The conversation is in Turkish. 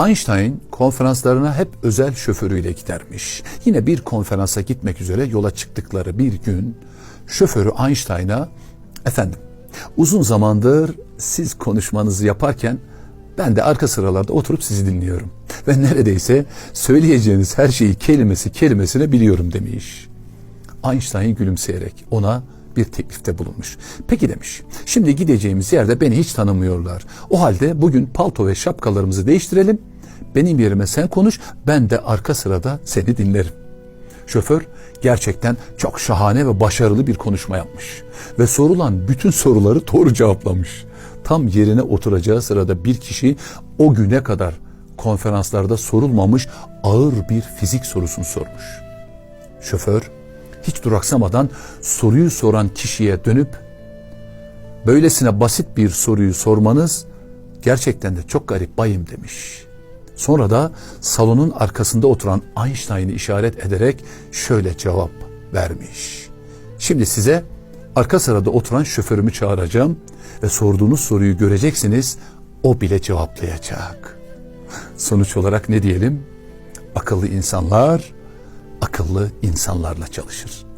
Einstein konferanslarına hep özel şoförüyle gidermiş. Yine bir konferansa gitmek üzere yola çıktıkları bir gün şoförü Einstein'a efendim uzun zamandır siz konuşmanızı yaparken ben de arka sıralarda oturup sizi dinliyorum. Ve neredeyse söyleyeceğiniz her şeyi kelimesi kelimesine biliyorum demiş. Einstein gülümseyerek ona bir teklifte bulunmuş. Peki demiş, şimdi gideceğimiz yerde beni hiç tanımıyorlar. O halde bugün palto ve şapkalarımızı değiştirelim. Benim yerime sen konuş, ben de arka sırada seni dinlerim. Şoför gerçekten çok şahane ve başarılı bir konuşma yapmış. Ve sorulan bütün soruları doğru cevaplamış. Tam yerine oturacağı sırada bir kişi o güne kadar konferanslarda sorulmamış ağır bir fizik sorusunu sormuş. Şoför hiç duraksamadan soruyu soran kişiye dönüp böylesine basit bir soruyu sormanız gerçekten de çok garip bayım demiş. Sonra da salonun arkasında oturan Einstein'ı işaret ederek şöyle cevap vermiş. Şimdi size arka sırada oturan şoförümü çağıracağım ve sorduğunuz soruyu göreceksiniz o bile cevaplayacak. Sonuç olarak ne diyelim? Akıllı insanlar akıllı insanlarla çalışır.